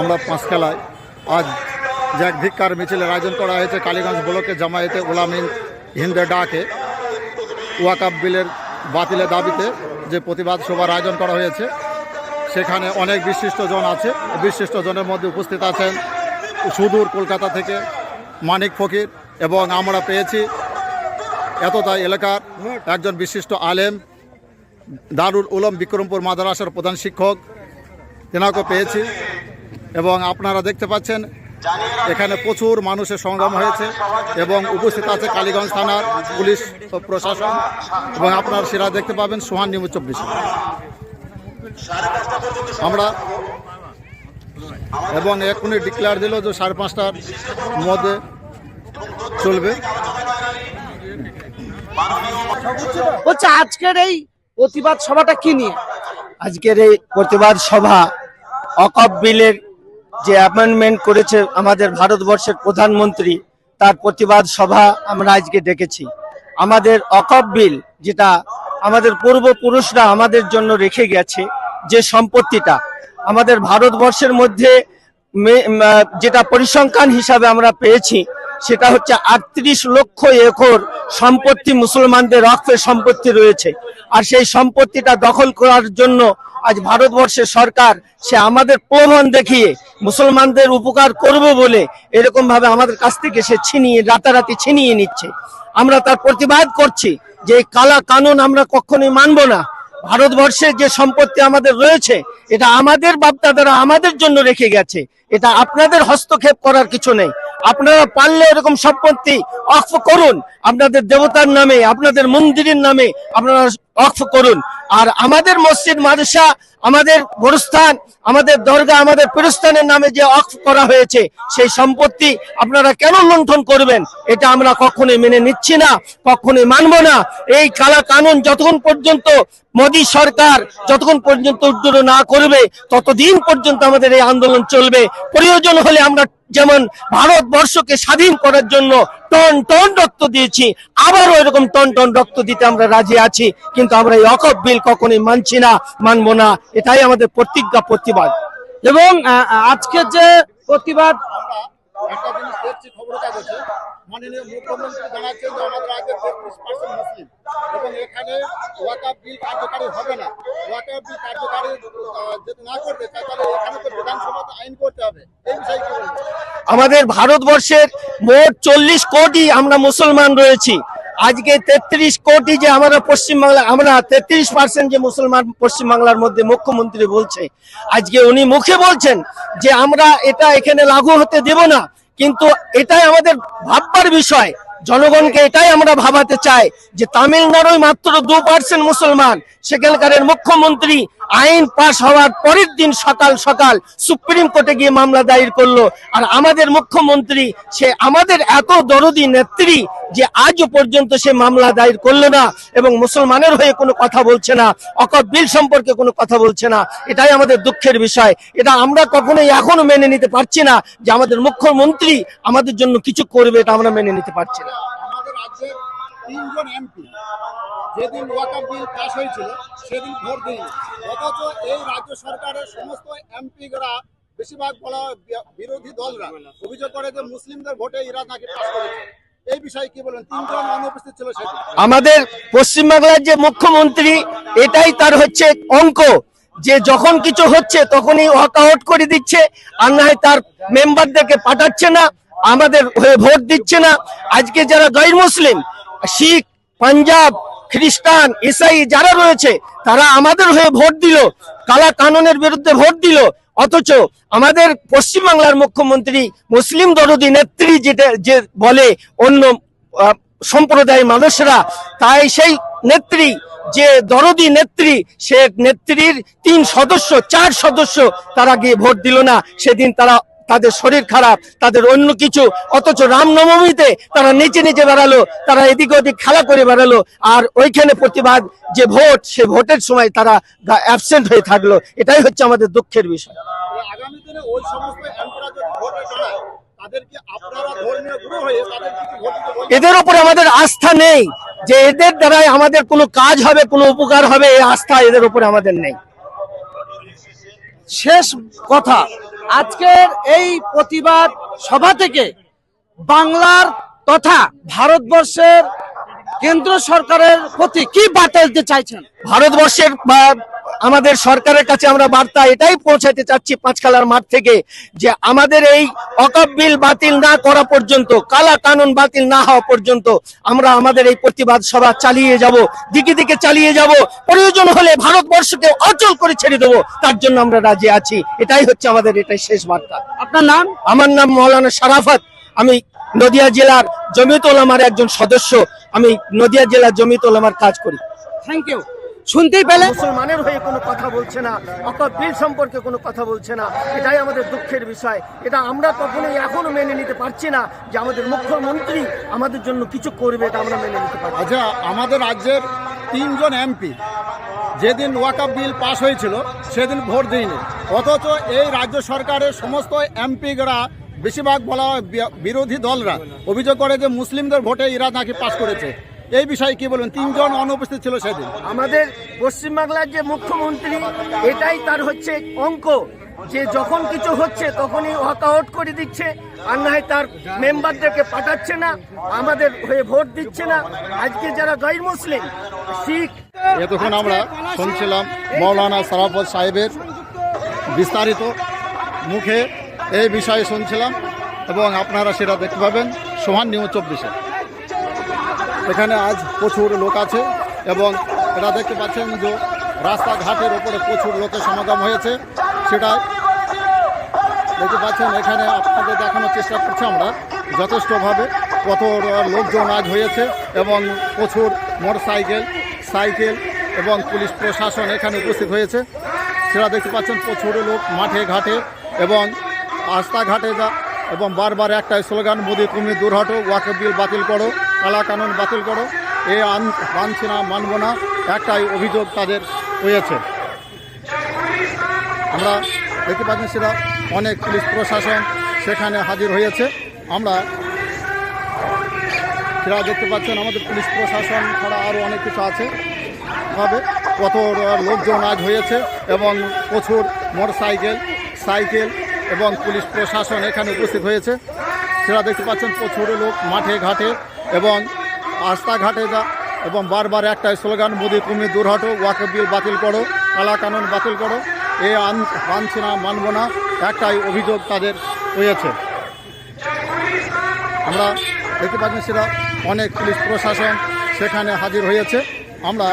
আমরা পাঁচখেলায়। আজ যে এক মিছিলের আয়োজন করা হয়েছে কালীগঞ্জ ব্লকে জামায়াতে ওলামিন হিন্দের ডাকে। ওয়াকাব বিলের বাতিলের দাবিতে যে প্রতিবাদ সভার আয়োজন করা হয়েছে, সেখানে অনেক বিশিষ্টজন আছে। বিশিষ্টজনের মধ্যে উপস্থিত আছেন সুদূর কলকাতা থেকে মানিক ফকির এবং আমরা পেয়েছি এতটাই এলাকার একজন বিশিষ্ট আলেম, দারুল উলম বিক্রমপুর মাদ্রাসার প্রধান শিক্ষক। তেনাকে পেয়েছি। এবং আপনারা দেখতে পাচ্ছেন এখানে প্রচুর মানুষের সংগ্রাম হয়েছে এবং উপস্থিত আছে কালীগঞ্জ থানার পুলিশ ও প্রশাসন এবং আপনারা সেরা দেখতে পাবেন সোহান নিউজ চব্বিশে। আমরা এবং এখনই ডিক্লেয়ার দিল যে সাড়ে পাঁচটার মধ্যে চলবে। হচ্ছে আজকের এই প্রতিবাদ সভাটা কি নিয়ে? আজকের এই প্রতিবাদ সভা অকপ বিলের যে অ্যাপয়েন্টমেন্ট করেছে আমাদের ভারতবর্ষের প্রধানমন্ত্রী, তার প্রতিবাদ সভা আমরা আজকে ডেকেছি। আমাদের অকপ বিল যেটা আমাদের পূর্বপুরুষরা আমাদের জন্য রেখে গেছে, যে সম্পত্তিটা, আমাদের ভারতবর্ষের মধ্যে যেটা পরিসংখ্যান হিসাবে আমরা পেয়েছি, সেটা হচ্ছে আটত্রিশ লক্ষ একর সম্পত্তি মুসলমানদের রক্তের সম্পত্তি রয়েছে। আর সেই সম্পত্তিটা দখল করার জন্য আজ ভারতবর্ষের সরকার সে আমাদের প্রলোভন দেখিয়ে মুসলমানদের উপকার করবে বলে এরকম ভাবে আমাদের কাছ থেকে সে ছিনিয়ে, রাতারাতি ছিনিয়ে নিচ্ছে। আমরা তার প্রতিবাদ করছি যে কালা কানুন আমরা কখনোই মানব না। ভারতবর্ষের যে সম্পত্তি আমাদের রয়েছে, এটা আমাদের বাপদাদারা আমাদের জন্য রেখে গেছে। এটা আপনাদের হস্তক্ষেপ করার কিছু নেই। আপনারা পারলে এরকম সম্পত্তি অফ করুন। আপনাদের দেবতার নামে, আপনাদের মন্দিরের নামে আপনারা অক্ষ করুন। আর আমাদের মসজিদ মাদ্রাসা, আমাদের গোরস্থান, আমাদের দরগা, আমাদের পীরস্থানের নামে যে অক্ষ করা হয়েছে, সেই সম্পত্তি আপনারা কেন লুণ্ঠন করবেন? এটা আমরা কখনোই মেনে নিচ্ছি না, কখনোই মানব না। এই কালা কানুন যতক্ষণ পর্যন্ত মোদী সরকার যতক্ষণ পর্যন্ত উদ্যোগ না করবে, ততদিন পর্যন্ত আমাদের এই আন্দোলন চলবে। প্রয়োজন হলে আমরা যেমন ভারতবর্ষকে স্বাধীন করার জন্য টন টন রক্ত দিয়েছি, আবারও এরকম টন টন রক্ত দিতে আমরা রাজি আছি। কিন্তু আমরা এই অকপ বিল কখনোই মানছি না মানবো না। এটাই আমাদের প্রতিজ্ঞা প্রতিবাদ। এবং আজকের যে প্রতিবাদ একটা জিনিস দেখছি খবর কাগজে। মাননীয় মুখ্যমন্ত্রী জানাচ্ছেন যে আমাদের আগে তেত্রিশ পার্সেন্ট মুসলিম। এবং এখানে ওয়াকাপ বিল কার্যকারী হবে না। ওয়াকাপ বিল কার্যকারী যদি না করতে তাহলে এখানে তো বিধানসভাতে আইন করতে হবে। এই বিষয়ে কি আমাদের ভারতবর্ষের মোট চল্লিশ কোটি আমরা মুসলমান রয়েছি। আজকে তেত্রিশ কোটি যে আমরা পশ্চিমবাংলা, আমরা তেত্রিশ পার্সেন্ট যে মুসলমান পশ্চিমবাংলার মধ্যে মুখ্যমন্ত্রী বলছে, আজকে উনি মুখে বলছেন যে আমরা এটা এখানে লাগু হতে দেব না। কিন্তু এটাই আমাদের ভাববার বিষয়। জনগণকে এটাই আমরা ভাবাতে চাই যে তামিলনাড়ুয় মাত্র দু পার্সেন্ট মুসলমান। সেখানকার মুখ্যমন্ত্রী আইন পাশ হওয়ার পরের দিন সকাল সকাল সুপ্রিম কোর্টে গিয়ে মামলা দায়ের করল। আর আমাদের মুখ্যমন্ত্রী, সে আমাদের এত দরদি নেত্রী যে আজও পর্যন্ত সে মামলা দায়ের করল না এবং মুসলমানের হয়ে কোনো কথা বলছে না, অকপ বিল সম্পর্কে কোনো কথা বলছে না। এটাই আমাদের দুঃখের বিষয়। এটা আমরা কখনোই এখনও মেনে নিতে পারছি না যে আমাদের মুখ্যমন্ত্রী আমাদের জন্য কিছু করবে এটা আমরা মেনে নিতে পারছি না। আমাদের রাজ্যে তিনজন এমপি। যেদিন ওয়াকাপ বিল পাস হয়েছিল, সেদিন ভোট দিই অথচ এই রাজ্য সরকারের সমস্ত এমপিরা বেশিরভাগ বলা বিরোধী দলরা, অভিযোগ করে যে মুসলিমদের ভোটে এরা নাকি পাস করেছে। এই বিষয়ে কি আমাদের পশ্চিমবাংলার যে মুখ্যমন্ত্রী, এটাই তার হচ্ছে অঙ্ক। যে যখন কিছু হচ্ছে, তখনই ওয়াকআউট করে দিচ্ছে। আর তার মেম্বারদেরকে পাঠাচ্ছে না। আমাদের হয়ে ভোট দিচ্ছে না। আজকে যারা গৈর মুসলিম, শিখ, পাঞ্জাব, খ্রিস্টান, ইসাই যারা রয়েছে, তারা আমাদের হয়ে ভোট দিল। কালা কানুনের বিরুদ্ধে ভোট দিল। অথচ আমাদের পশ্চিমবাংলার মুখ্যমন্ত্রী মুসলিম দরদি নেত্রী যেটা যে বলে অন্য সম্প্রদায়ের মানুষরা, তাই সেই নেত্রী, যে দরদি নেত্রী, সে নেত্রীর তিন সদস্য, চার সদস্য তারা গিয়ে ভোট দিল না। সেদিন তারা তাদের শরীর খারাপ তাদের অন্য কিছু অথচ রামনবমীতে তারা নিচে নিচে বেড়ালো তারা এদিক ওদিক খেলা করে বেড়ালো আর ওইখানে প্রতিবাদ যে ভোট সে ভোটের সময় তারা অ্যাবসেন্ট হয়ে থাকল। এটাই হচ্ছে আমাদের দুঃখের বিষয়। আগামী দিনে ওই সমস্ত এদের উপরে আমাদের আস্থা নেই। যে এদের দ্বারাই আমাদের কোনো কাজ হবে কোনো উপকার হবে এই আস্থা এদের উপরে আমাদের নেই। শেষ কথা আজকের এই প্রতিবাদ সভা থেকে বাংলার তথা ভারতবর্ষের কেন্দ্র সরকারের প্রতি কি বার্তা দিতে চাইছেন? ভারতবর্ষের আমাদের সরকারের কাছে আমরা বার্তা এটাই পৌঁছাতে চাচ্ছি পাঁচখালার মাঠ থেকে যে আমাদের এই অকপ বিল বাতিল না করা পর্যন্ত কালা কানুন বাতিল না হওয়া পর্যন্ত আমরা আমাদের এই প্রতিবাদ সভা চালিয়ে যাব দিকে দিকে চালিয়ে যাব। প্রয়োজন হলে ভারতবর্ষকে অচল করে ছেড়ে দেবো তার জন্য আমরা রাজি আছি। এটাই হচ্ছে আমাদের এটাই শেষ বার্তা। আপনার নাম? আমার নাম মৌলানা সারাফাত আমি নদিয়া জেলার জমিয়ত ওলামার একজন সদস্য। আমি নদিয়া জেলার জমিয়ত ওলামার কাজ করি। থ্যাংক ইউ শুনতেই পেলে? মুসলমানের হয়ে কোনো কথা বলছে না অকপ বিল সম্পর্কে কোনো কথা বলছে না এটাই আমাদের দুঃখের বিষয়। এটা আমরা কখনোই এখনও মেনে নিতে পারছি না যে আমাদের মুখ্যমন্ত্রী আমাদের জন্য কিছু করবে এটা আমরা মেনে নিতে পারছি না। আচ্ছা আমাদের রাজ্যের তিনজন এমপি যেদিন ওয়াকাপ বিল পাশ হয়েছিল সেদিন ভোট দিইনি অথচ এই রাজ্য সরকারের সমস্ত এমপিরা বেশিরভাগ বলা হয় বিরোধী দলরা অভিযোগ করে যে মুসলিমদের ভোটে ইরা নাকি পাশ করেছে। এই বিষয়ে কি বলবেন? তিনজন অনুপস্থিত ছিল সেদিন। আমাদের পশ্চিমবাংলার যে মুখ্যমন্ত্রী এটাই তার হচ্ছে অঙ্ক। যে যখন কিছু হচ্ছে তখনই ওয়াকআউট করে দিচ্ছে আর না হয় তার মেম্বারদেরকে পাঠাচ্ছে না আমাদের হয়ে ভোট দিচ্ছে না। আজকে যারা গাইর মুসলিম শিখ এতক্ষণ আমরা শুনছিলাম মৌলানা সারাফত সাহেবের বিস্তারিত মুখে এই বিষয়ে শুনছিলাম এবং আপনারা সেটা দেখতে পাবেন সোহান নিউজ চব্বিশে। এখানে আজ প্রচুর লোক আছে এবং এটা দেখতে পাচ্ছেন যে রাস্তাঘাটের ওপরে প্রচুর লোকের সমাগম হয়েছে। সেটা দেখতে পাচ্ছেন, এখানে আপনাদের দেখানোর চেষ্টা করছি আমরা যথেষ্টভাবে। কত লোকজন আজ হয়েছে এবং প্রচুর মোটর সাইকেল এবং পুলিশ প্রশাসন এখানে উপস্থিত হয়েছে। সেটা দেখতে পাচ্ছেন, প্রচুর লোক মাঠে ঘাটে এবং রাস্তাঘাটে যা এবং বারবার একটাই স্লোগান, মোদি তুমি দূর হটো ওয়াকে বিল বাতিল করো। কালা কানুন বাতিল করো। এ আন, মানছি না, মানব না, একটাই অভিযোগ তাদের হয়েছে। আমরা দেখতে পাচ্ছি সেটা অনেক পুলিশ প্রশাসন সেখানে হাজির হয়েছে। আমরা সেটা দেখতে পাচ্ছেন, আমাদের পুলিশ প্রশাসন ছাড়া আরও অনেক কিছু আছে। ভাবে কত লোকজন আজ হয়েছে এবং প্রচুর মোটর সাইকেল সাইকেল এবং পুলিশ প্রশাসন এখানে উপস্থিত হয়েছে। সেটা দেখতে পাচ্ছেন, প্রচুর লোক মাঠে ঘাটে এবং রাস্তাঘাটে যা এবং বারবার একটাই স্লোগান, মোদি তুমি দূর হটো ওয়াকে বিল বাতিল করো, কালা কানুন বাতিল করো। এ মানছি না, মানব না, একটাই অভিযোগ তাদের হয়েছে আমরা দেখতে পাচ্ছি সেটা অনেক পুলিশ প্রশাসন সেখানে হাজির হয়েছে। আমরা